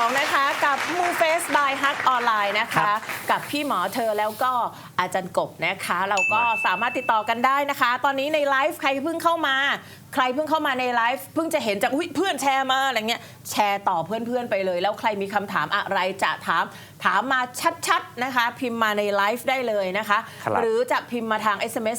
2 นะคะกับ m o Face by Hug Online นะครัคะบกับพี่หมอเธอแล้วก็อาจารย์กบนะคะ เราก็สามารถติดต่อกันได้นะคะ ตอนนี้ในไลฟ์ใครเพิ่งเข้ามา ใครเพิ่งเข้ามาในไลฟ์เพิ่งจะเห็นจากอุ๊ยเพื่อนแชร์มาอะไรเงี้ยแชร์ต่อเพื่อนๆไปเลย แล้วใครมีคำถามอะไรจะถามถามมาชัดๆนะคะ พิมพ์มาในไลฟ์ได้เลยนะคะครับหรือจะพิมพ์มาทาง SMS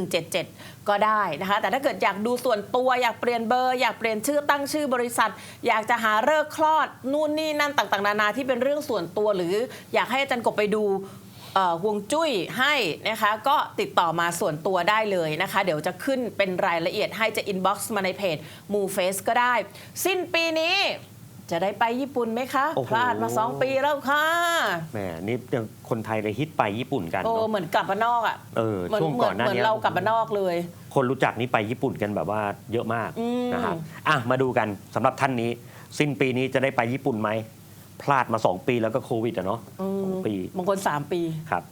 422-1177 ก็ได้นะคะ แต่ถ้าเกิดอยากดูส่วนตัวอยากเปลี่ยนเบอร์ อยากเปลี่ยนชื่อตั้งชื่อบริษัท อยากจะหาเลิกษ์คลอดนู่นนี่นั่นต่างๆ นานาที่เป็นเรื่องส่วนตัวหรืออยากให้อาจารย์กบไปดูเอ่อห่วงจุ้ยให้นะคะก็ติดต่อมาส่วนตัวได้เลยนะคะ เดี๋ยวจะขึ้นเป็นรายละเอียดให้จะ inbox มาในเพจ m o f a c e ก็ได้ สิ้นปีนี้จะได้ไปญี่ปุ่นไหมคะโอ้โหพลาดมา 2 ปีแล้วค่ะแหมนี่ยังคนไทยเลยฮิตไปญี่ปุ่นกันโอ้เนาะเหมือนกลับมานอกอะเออเหมือนช่วงเหมืก่ออนนหน้าเหมือนนี้เรากลับมานอกเลย คนรู้จักนี่ไปญี่ปุ่นกันแบบว่าเยอะมากอืมนะครับอะมาดูกันสำหรับท่านนี้ สิ้นปีนี้จะได้ไปญี่ปุ่นไหม พลาดมา 2 ปีแล้วก็โควิดอะเนาะสองปีบางคน 3 ปี ครับ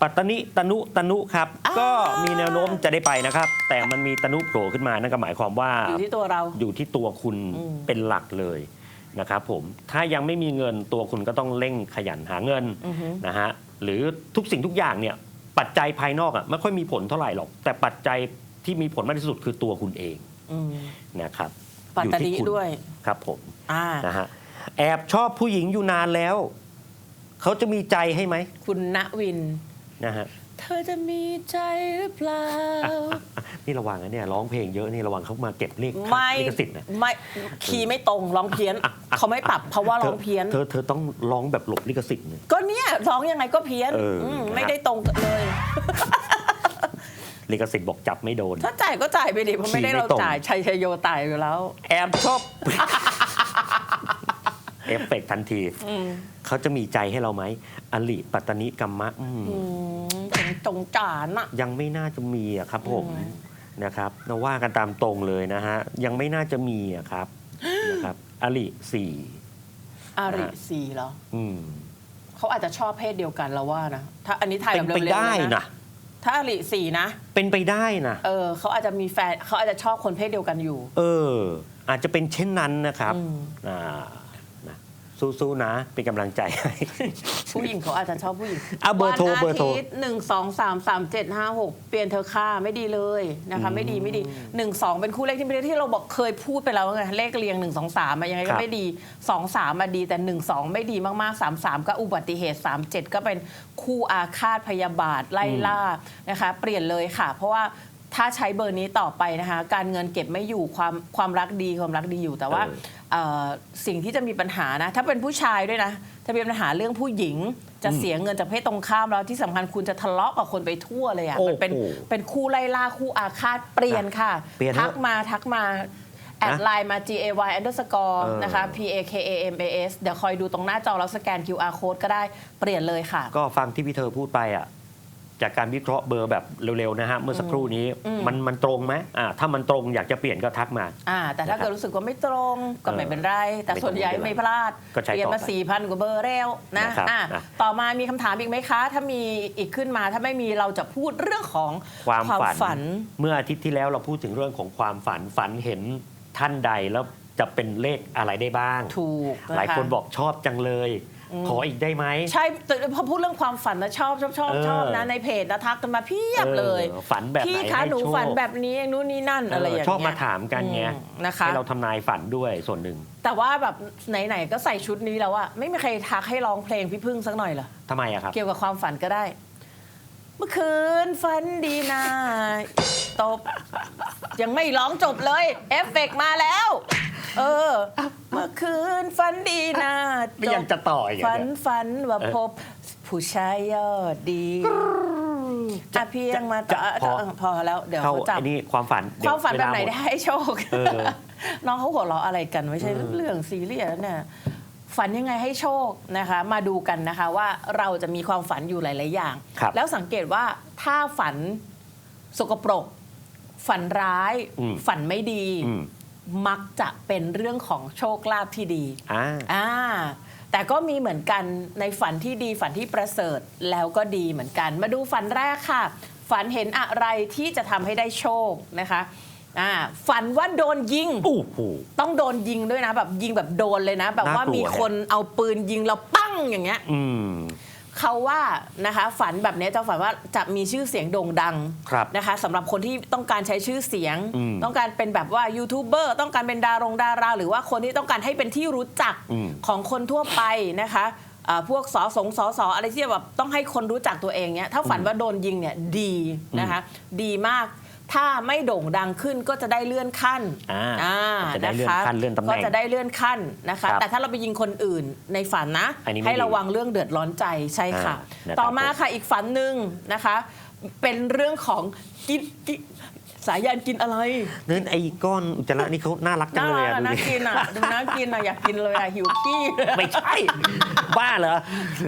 ปัตตานิตนุตนุครับอ้าวก็มีแนวโน้มจะได้ไปนะครับ แต่มันมีตนุโผล่ขึ้นมานั่นก็หมายความว่าอยู่ที่ตัวเรา อยู่ที่ตัวคุณอืมเป็นหลักเลยนะครับผมถ้ายังไม่มีเงินตัวคุณก็ต้องเร่งขยันหาเงินอือฮึนะฮะหรือทุกสิ่งทุกอย่างเนี่ยปัจจัยภายนอกอะไม่ค่อยมีผลเท่าไหร่หรอก แต่ปัจจัยที่มีผลมากที่สุดคือตัวคุณเองอืมนะครับ ปัตตานีอยู่ที่คุณด้วย ครับผมอ่า นะฮะแอบชอบผู้หญิงอยู่นานแล้ว เขาจะมีใจให้ไหมคุณณวิน นะฮะ เธอจะมีใจหรือเปล่า นี่ระวังนะเนี่ยร้องเพลงเยอะนี่ระวังเขามาเก็บเลขไม่ลิขสิทธิ์นะไม่คีย์ไม่ตรงร้องเพี้ยน เขาไม่ปรับเพราะว่าร้องเพี้ยน เธอเธอต้องร้องแบบหลบลิขสิทธิ์เนี่ย ก็เนี่ยร้องยังไงก็เพี้ยนเอออืมนะฮะ ไม่ได้ตรงกันเลย ลิขสิทธิ์บอกจับไม่โดน ถ้าจ่ายก็จ่ายไปดิเพราะไม่ได้คีย์ไม่เราตรงจ่ายชัยชยโยตายอยู่แล้ว แอบชอบเอฟเฟกต์ทันทีอืมเขาจะมีใจให้เราไหมอลิปัตตานิกัมมะอืมอืมจงจงจานอะยังไม่น่าจะมีอะครับผมอืมนะครับเราว่ากันตามตรงเลยนะฮะ ยังไม่น่าจะมีอะครับนะครับอลิสี่อารินะสีเหรอ อืมเขาอาจจะชอบเพศเดียวกันแล้วว่านะ ถ้าอันนี้ถ่ายเป็แบนบไปเร็วๆได้เลยนะนะ ถ้าอาริสีนะ เป็นไปได้นะเออเขาอาจจะมีแฟนเขาอาจจะชอบคนเพศเดียวกันอยู่ เออ อาจจะเป็นเช่นนั้นนะครับอืมอ่านะ สู้ๆนะ เป็นกำลังใจให้ ผู้หญิงเขาอาจจะชอบผู้หญิงอะเบอร์โทรวันเบอร์โทรอาทิตย์หนึ่งสองสามสามเจ็ดห้าหกเปลี่ยนเธอค่าไม่ดีเลยนะคะ ไม่ดีไม่ดีหนึ่งสองเป็นคู่เลขที่ไม่ได้ที่เราบอกเคยพูดไปแล้วไงเลขเรียงหนึ่งสองสามยังไงครัก็บ ไม่ดีสองสามมาดีแต่หนึ่งสองไม่ดีมากๆสามสามก็อุบัติเหตุสามเจ็ดก็เป็นคู่อาฆาตพยาบาทไล่ล่านะคะ เปลี่ยนเลยค่ะ เพราะว่า ถ้าใช้เบอร์นี้ต่อไปนะคะ การเงินเก็บไม่อยู่ความความรักดีความรักดีอยู่แต่ว่าเออเอ่อสิ่งที่จะมีปัญหานะ ถ้าเป็นผู้ชายด้วยนะถ้ามีปัญหาเรื่องผู้หญิงจะเสียเงินจากเพศตรงข้ามแล้วที่สำคัญคุณจะทะเลาะกับคนไปทั่วเลยอะโอ้โหมันเป็นเป็นคู่ไล่ล่าคู่อาฆาตเปลี่ยนค่ะเปลี่ยนเถอะทักมาทักมาแอดไลน์มา G A Y underscore เออนะคะ P A K A M A S เดี๋ยวคอยดูตรงหน้าจอแล้วสแกน QR code ก็ได้เปลี่ยนเลยค่ะ ก็ฟังที่พี่เธอพูดไปอะ จากการวิเคราะห์เบอร์แบบเร็วๆนะฮะเมื่อสักครู่นี้อืม มันมันตรงไหมอ่าถ้ามันตรงอยากจะเปลี่ยนก็ทักมา อ่าแต่ถ้านะครับเกิดรู้สึกว่าไม่ตรงก็ไม่เป็นไร แต่ไม่ตรงส่วนใหญ่ไม่เป็นไรไม่พลาดก็ใช้เปลี่ยนต่อมาไปสี่พันกว่าเบอร์เร็วนะนะครับอะนะต่อมามีคำถามอีกไหมคะ ถ้ามีอีกขึ้นมาถ้าไม่มีเราจะพูดเรื่องของความฝันฝัน เมื่ออาทิตย์ที่แล้วเราพูดถึงเรื่องของความฝันฝันเห็นท่านใดแล้วจะเป็นเลขอะไรได้บ้าง ถูกะะ หลายคนบอกชอบจังเลยอืม ขออีกได้ไหมใช่แต่พอพูดเรื่องความฝันนะชอบชอบชอบเออชอบนะในเพจนะทักกันมาเพียบเลยออฝันแบบไหนพี่คะให้หนูโชคฝันแบบนี้นู่นนี่นั่นอะไรอย่างเงี้ยชอบมาถามกันไงอืมนะคะให้เราทำนายฝันด้วยส่วนหนึ่ง แต่ว่าแบบไหนๆก็ใส่ชุดนี้แล้วอะไม่มีใครทักให้ร้องเพลงพี่พึ่งสักหน่อยเหรอทำไมอะครับเกี่ยวกับความฝันก็ได้ เมื่อคืนฝันดีนาตบยังไม่ร้องจบเลยเอฟเฟกต์มาแล้ว เออ เมื่อคืนฝันดีนาไม่ยังจะต่ออีกเหรอฝันเนี่ยฝันว่าพบผู้ชายยอดดีอะเพียงมาต่จะพอพอแล้วเดี๋ยวเข้าเขาจับไอ้นี่ความฝันคเดี๋ยวามฝันแบบไหนวลได้ให้โชค เออ น้องเขาหัวเราะอะไรกันไม่ใช่เรื่องซีเรียสเนี่ยฝันยังไงให้โชคนะคะ มาดูกันนะคะว่าเราจะมีความฝันอยู่หลาย ๆ อย่าง ครับแล้วสังเกตว่าถ้าฝันสกปรก ฝันร้าย อืมฝันไม่ดี อืม มักจะเป็นเรื่องของโชคลาภที่ดีอ่าอ่าแต่ก็มีเหมือนกันในฝันที่ดีฝันที่ประเสริฐแล้วก็ดีเหมือนกัน มาดูฝันแรกค่ะ ฝันเห็นอะไรที่จะทำให้ได้โชคนะคะอ่าฝันว่าโดนยิง โอ้โห ต้องโดนยิงด้วยนะ แบบยิงแบบโดนเลยนะ แบบว่าน่ากลัวมีคนเอาปืนยิงเราปั้งอย่างเงี้ย อืม เขาว่านะคะฝันแบบนี้จะฝันว่าจะมีชื่อเสียงโด่งดังครับนะคะสำหรับคนที่ต้องการใช้ชื่อเสียง อืมต้องการเป็นแบบว่ายูทูบเบอร์ต้องการเป็นดารงดารา หรือว่าคนที่ต้องการให้เป็นที่รู้จักอืม ของคนทั่วไปนะคะอ่าพวกสอสงสอสออะไรที่แบบต้องให้คนรู้จักตัวเองเนี้ยถ้าฝันว่าโดนยิงเนี่ยดีนะคะดีมาก ถ้าไม่โด่งดังขึ้นก็จะได้เลื่อนขั้นอ่าจะได้เลื่อนขั้นเลื่อนตำแหน่ง ก็จะได้เลื่อนขั้นนะคะ ครับแต่ถ้าเราไปยิงคนอื่นในฝันนะ อันนี้ไม่ให้ดีระวังเรื่องเดือดร้อนใจใช่ค่ะ อ่านะครับต่อมาค่ะอีกฝันหนึ่งนะคะ เป็นเรื่องของกินกินสายยานกินอะไร นั่นไอ้ก้อนอุจจาระนี่เขาน่ารักจังน่าเลยรักอะอะดูน่าดิกินอะดูน่ากินอะอยากกินเลยอะหิวขี้ไม่ใช่ บ้าเหรอ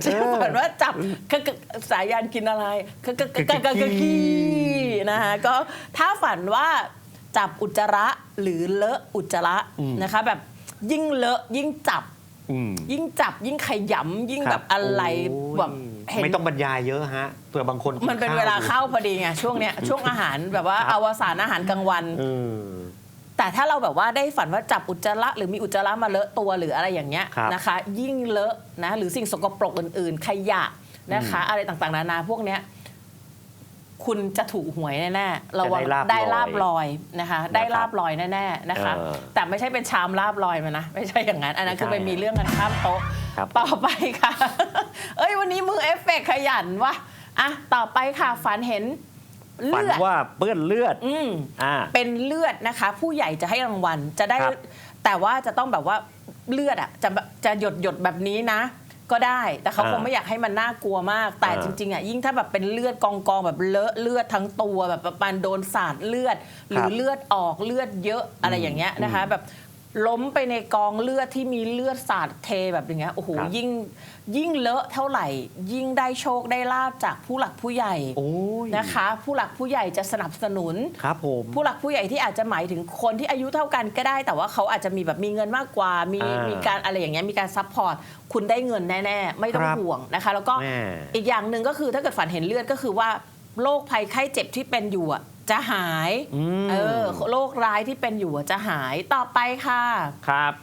จะฝันว่าจับกะกะสายยานกินอะไรกะกะกะกะกะกะขี้ นะคะก็ถ้าฝันว่าจับอุจจาระหรือเลอะอุจจาระอืมนะคะ แบบยิ่งเลอะยิ่งจับอืมยิ่งจับยิ่งขยำยิ่งคแบบอะไรโอ้ยแบบเห็นไม่ต้องบรรยายเยอะฮะเผื่อบางคนมันเป็นเวลาเข้าพอดีไงช่วงเนี้ยช่วงอาหารแบบว่าครับอวสานอาหารกลางวันเออแต่ถ้าเราแบบว่าได้ฝันว่าจับอุจจาระหรือมีอุจจาระมาเลอะตัวหรืออะไรอย่างเงี้ยครับนะคะ ยิ่งเลอะนะหรือสิ่งสกปรกอื่น ๆ ขยะนะคะ อะไรต่างๆนานาพวกเนี้ย คุณจะถูกหวยแน่ๆระวังจะได้ได้ลาลาบบลลออยยนะคะ ได้ลาบลอยแน่ๆนะคะ เออแต่ไม่ใช่เป็นชามลาบลอยมานะไม่ใช่อย่างนั้น อันนั้นคือไม่ไปใช่มีเรื่องกันข้ามโต๊ะครับต่อไปค่ะ เอ้ยวันนี้มือเอฟเฟกต์ขยันวะอะต่อไปค่ะฝันเห็นฝันเลือดว่าเปื้อนเลือดอืม อ่า เป็นเลือดนะคะ ผู้ใหญ่จะให้รางวัลจะได้ ครับแต่ว่าจะต้องแบบว่าเลือดอะจะจะหยดหยดแบบนี้นะ ก็ได้ แต่เขาอ่าคงไม่อยากให้มันน่ากลัวมาก แต่อ่าจริงๆอะยิ่งถ้าแบบเป็นเลือดกองกองๆแบบเลอะเลือดทั้งตัวแบบประมาณโดนสาดเลือด หรือเลือดออกเลือดเยอะอะไรอย่างเงี้ยนะคะแบบ ล้มไปในกองเลือดที่มีเลือดสาดเทแบบอย่างเงี้ยโอ้โหครับ ยิ่งยิ่งเลอะเท่าไหร่ ยิ่งได้โชคได้ลาบจากผู้หลักผู้ใหญ่โอ้ยนะคะ ผู้หลักผู้ใหญ่จะสนับสนุน ครับผม ผู้หลักผู้ใหญ่ที่อาจจะหมายถึงคนที่อายุเท่ากันก็ได้ แต่ว่าเขาอาจจะมีแบบมีเงินมากกว่า มีอ่ามีมีการอะไรอย่างเงี้ยมีการซัพพอร์ตคุณได้เงินแน่ ๆ ไม่ต้องครับห่วงนะคะ แล้วก็แม่ อีกอย่างหนึ่งก็คือถ้าเกิดฝันเห็นเลือดก็คือว่าโรคภัยไข้เจ็บที่เป็นอยู่อะ จะหาย อืม เออ โรคร้ายที่เป็นอยู่อะจะหาย ต่อไปค่ะ ครับ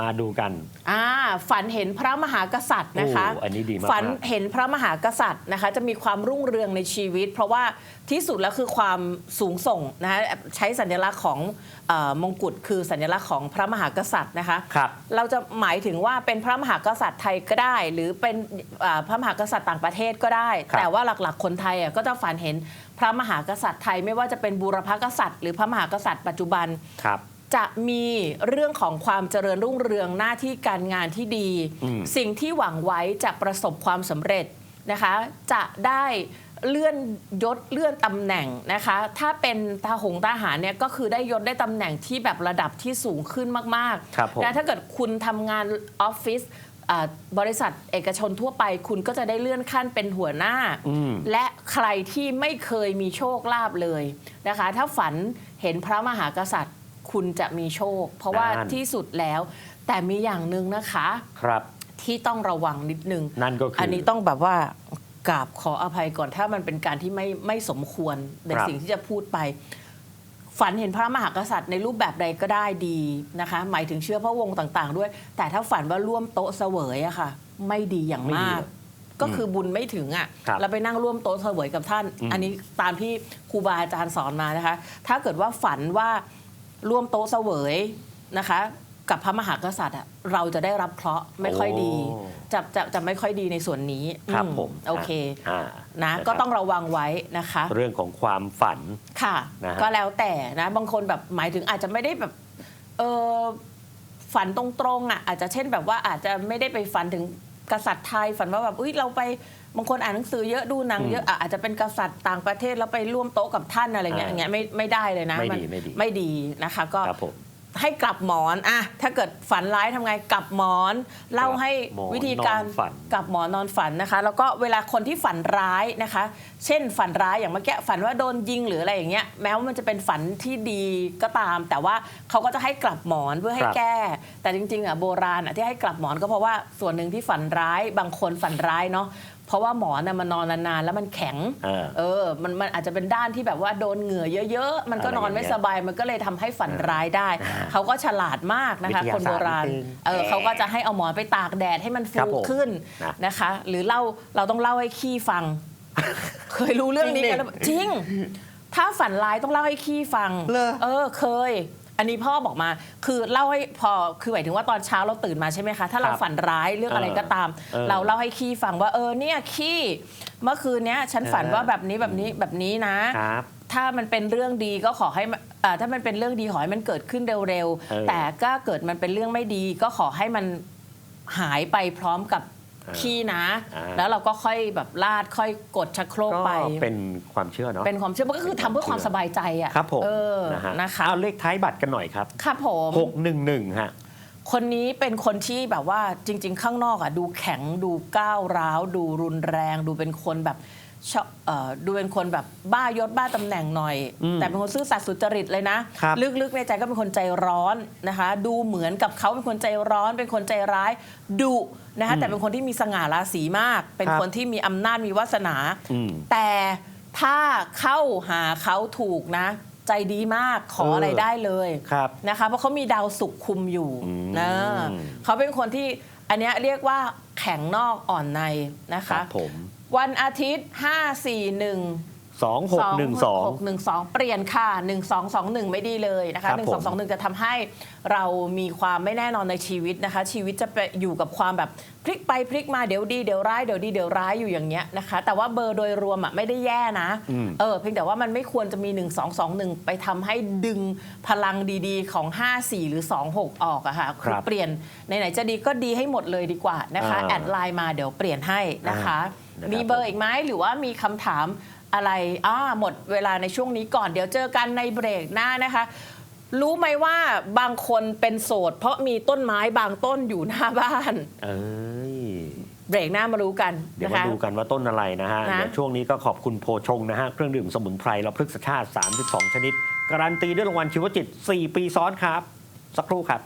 มาดูกัน อ่าฝันเห็นพระมหากษัตริย์นะคะโอ้อันนี้ดีมากๆ ฝันเห็นพระมหากษัตริย์นะคะ จะมีความรุ่งเรืองในชีวิต เพราะว่าที่สุดแล้วคือความสูงส่งนะคะใช้สัญลักษณ์ของเออมงกุฎคือสัญลักษณ์ของพระมหากษัตริย์นะคะ ครับ เราจะหมายถึงว่าเป็นพระมหากษัตริย์ไทยก็ได้ หรือเป็นอ่าพระมหากษัตริย์ต่างประเทศก็ได้ ครับแต่ว่าหลักๆ คนไทยอะก็จะฝันเห็นพระมหากษัตริย์ไทยไม่ว่าจะเป็นบูรพกษัตริย์ หรือพระมหากษัตริย์ปัจจุบัน ครับ จะมีเรื่องของความเจริญรุ่งเรืองหน้าที่การงานที่ดีอืมสิ่งที่หวังไว้จะประสบความสำเร็จนะคะ จะได้เลื่อนยศเลื่อนตำแหน่งนะคะ ถ้าเป็นทหงทหารเนี่ยก็คือได้ยศได้ตำแหน่งที่แบบระดับที่สูงขึ้นมากครับผมๆนะถ้าเกิดคุณทำงานออฟฟิศอ่าบริษัทเอกชนทั่วไป คุณก็จะได้เลื่อนขั้นเป็นหัวหน้าอืมและใครที่ไม่เคยมีโชคลาภเลยนะคะ ถ้าฝันเห็นพระมหากษัตริย์ คุณจะมีโชค เพราะว่านั่น ที่สุดแล้ว แต่มีอย่างหนึ่งนะคะ ครับ ที่ต้องระวังนิดนึง นั่นก็คืออั อันนี้ต้องแบบว่ากราบขออภัยก่อนถ้ามันเป็นการที่ไม่ไม่สมควรในครับ สิ่งที่จะพูดไป ฝันเห็นพระมหากษัตริย์ในรูปแบบใดก็ได้ดีนะคะ หมายถึงเชื่อพระวงศ์ต่างๆ ด้วย แต่ถ้าฝันว่าร่วมโต๊ะเสวยอะค่ะ ไม่ดีอย่างไม่ดีมากเลยก็คือบุญไม่ถึงอะครับเราไปนั่งร่วมโต๊ะเสวยกับท่าน อืม อันนี้ตามที่ครูบาอาจารย์สอนมานะคะ ถ้าเกิดว่าฝันว่า ร่วมโต๊ะเสวยนะคะ กับพระมหากษัตริย์อะเราจะได้รับเคราะห์ไม่ค่อยดีโอ้จะจะจะไม่ค่อยดีในส่วนนี้ครับอืผมโอเคอ่านะนะครับก็ต้องระวังไว้นะคะ เรื่องของความฝัน ค่ะ นะฮะก็แล้วแต่นะ บางคนแบบหมายถึงอาจจะไม่ได้แบบเออฝันตรงๆอะอาจจะเช่นแบบว่าอาจจะไม่ได้ไปฝันถึง กษัตริย์ไทยฝันว่าแบบอุ้ยเราไปบางคนอ่านหนังสือเยอะดูหนังเยอะอะอาจจะเป็นกษัตริย์ต่างประเทศแล้วไปร่วมโต๊ะกับท่านอะไรเงี้ยอ่าอย่างเงี้ยไม่ไม่ได้เลยนะไม่ดีนไม่ดีไม่ดีนะคะ ก็ครับผม ให้กลับหมอนอะถ้าเกิดฝันร้ายทำไงกลับหมอน เล่าให้หมอนวิธีการนอนฝัน กลับหมอนนอนฝันนะคะ แล้วก็เวลาคนที่ฝันร้ายนะคะ เช่นฝันร้ายอย่างเมื่อกี้ฝันว่าโดนยิงหรืออะไรอย่างเงี้ยแม้ว่ามันจะเป็นฝันที่ดีก็ตาม แต่ว่าเขาก็จะให้กลับหมอนเพื่อให้ครับแก้ แต่จริงๆอะโบราณอะที่ให้กลับหมอนก็เพราะว่าส่วนหนึ่งที่ฝันร้ายบางคนฝันร้ายเนาะ เพราะว่าหมอนน่ะมันนอนนานๆแล้วมันแข็งเออเออ มันมันอาจจะเป็นด้านที่แบบว่าโดนเหงื่อเยอะๆ มันก็นอนไม่อะไรอย่างเงี้ยสบาย มันก็เลยทำให้ฝันร้ายได้อ่าเขาก็ฉลาดมากนะคะ วิทยาคนโบราณศาสตร์นิดนึงเออ เขาก็จะให้เอาหมอนไปตากแดดให้มันครัฟูบผมขึ้นนะ นะคะ หรือเล่า เราต้องเล่าให้ขี้ฟัง เคยรู้เรื่องนี้กันหรือเปล่าจริง ถ้าฝันร้ายต้องเล่าให้ขี้ฟัง เหรอ เออ เคย อันนี้พ่อบอกมาคือเล่าให้พอคือหมายถึงว่าตอนเช้าเราตื่นมาใช่ไหมคะ ถ้าเราครับฝันร้ายเรื่องอะไรก็ตามเออเราเล่าให้ขี้ฟังว่าเออเนี่ยขี้เมื่อคืนเนี้ยฉันฝันเออว่าแบบนี้แบบนี้แบบนี้นะครับถ้ามันเป็นเรื่องดีก็ขอให้มันเอ่อถ้ามันเป็นเรื่องดีขอให้มันเกิดขึ้นเร็วเออๆแต่ก็เกิดมันเป็นเรื่องไม่ดีก็ขอให้มันหายไปพร้อมกับเออ ขี้นะ อ่า แล้วเราก็ค่อยแบบลาดค่อยกดชักโครกก็ไป เป็นความเชื่อเนาะ เป็นความเชื่อมันก็คือทำเพื่อความสบายใจอะครับผมเออนะฮะนะคะเอาเลขท้ายบัตรกันหน่อยครับ ครับผม 611 ฮะ คนนี้เป็นคนที่แบบว่าจริง ๆ ข้างนอกอะดูแข็งดูก้าวร้าว ดูรุนแรง ดูเป็นคนแบบ ชอบเอ่อดูเป็นคนแบบบ้ายศบ้าตำแหน่งหน่อย อืมแต่เป็นคนซื่อสัตย์สุจริตเลยนะ ครับลึกๆในใจก็เป็นคนใจร้อนนะคะ ดูเหมือนกับเขาเป็นคนใจร้อน เป็นคนใจร้ายดุนะคะแต่เป็นคนที่มีสง่าราศีมาก เป็นครับคนที่มีอำนาจมีวาสนา อืมแต่ถ้าเข้าหาเขาถูกนะ ใจดีมากขอเอออ อะไรได้เลย ครับ นะคะเพราะเขามีดาวศุกร์คุมอยู่อืมนะเขาเป็นคนที่ อันเนี้ยเรียกว่าแข็งนอกอ่อนในนะครัคะบผมวันอาทิตย์ 5 4 1 2612 612 เปลี่ยนค่ะ 1221 ไม่ดีเลยนะครัคะบผม1221 จะทำให้เรามีความไม่แน่นอนในชีวิตนะคะ ชีวิตจะไปอยู่กับความแบบพลิกไปพลิกมาเดี๋ยวดีเดี๋ยวร้ายเดี๋ยวดีเดี๋ยวร้ายอยู่อย่างเงี้ยนะคะ แต่ว่าเบอร์โดยรวมอะไม่ได้แย่นะ อืม เออเพียงแต่ว่ามันไม่ควรจะมี 1 2 2 1 ไปทำให้ดึงพลังดีๆของ 5 4 หรือ 2 6 ออกอะค่ะครับเปลี่ยนไหนๆจะดีก็ดีให้หมดเลยดีกว่านะคะ อ่าแอดไลน์มาเดี๋ยวเปลี่ยนให้นะคะ อ่านะครับ มีเบอร์อีกไหมหรือว่ามีคำถาม อะไรอ่าหมดเวลาในช่วงนี้ก่อนเดี๋ยวเจอกันในเบรกหน้านะคะ รู้ไหมว่าบางคนเป็นโสด เพราะมีต้นไม้บางต้นอยู่หน้าบ้าน เอ้ยเบรกหน้ามารู้กันเดี๋ยวนะมาคะดูกันว่าต้นอะไรนะฮะนะเดี๋ยวช่วงนี้ก็ขอบคุณโพชงนะฮะ เครื่องดื่มสมุนไพรและพฤกษชาติ 32 ชนิด การันตีด้วยรางวัลชีวจิต 4 ปีซ้อนครับ สักครู่ครับ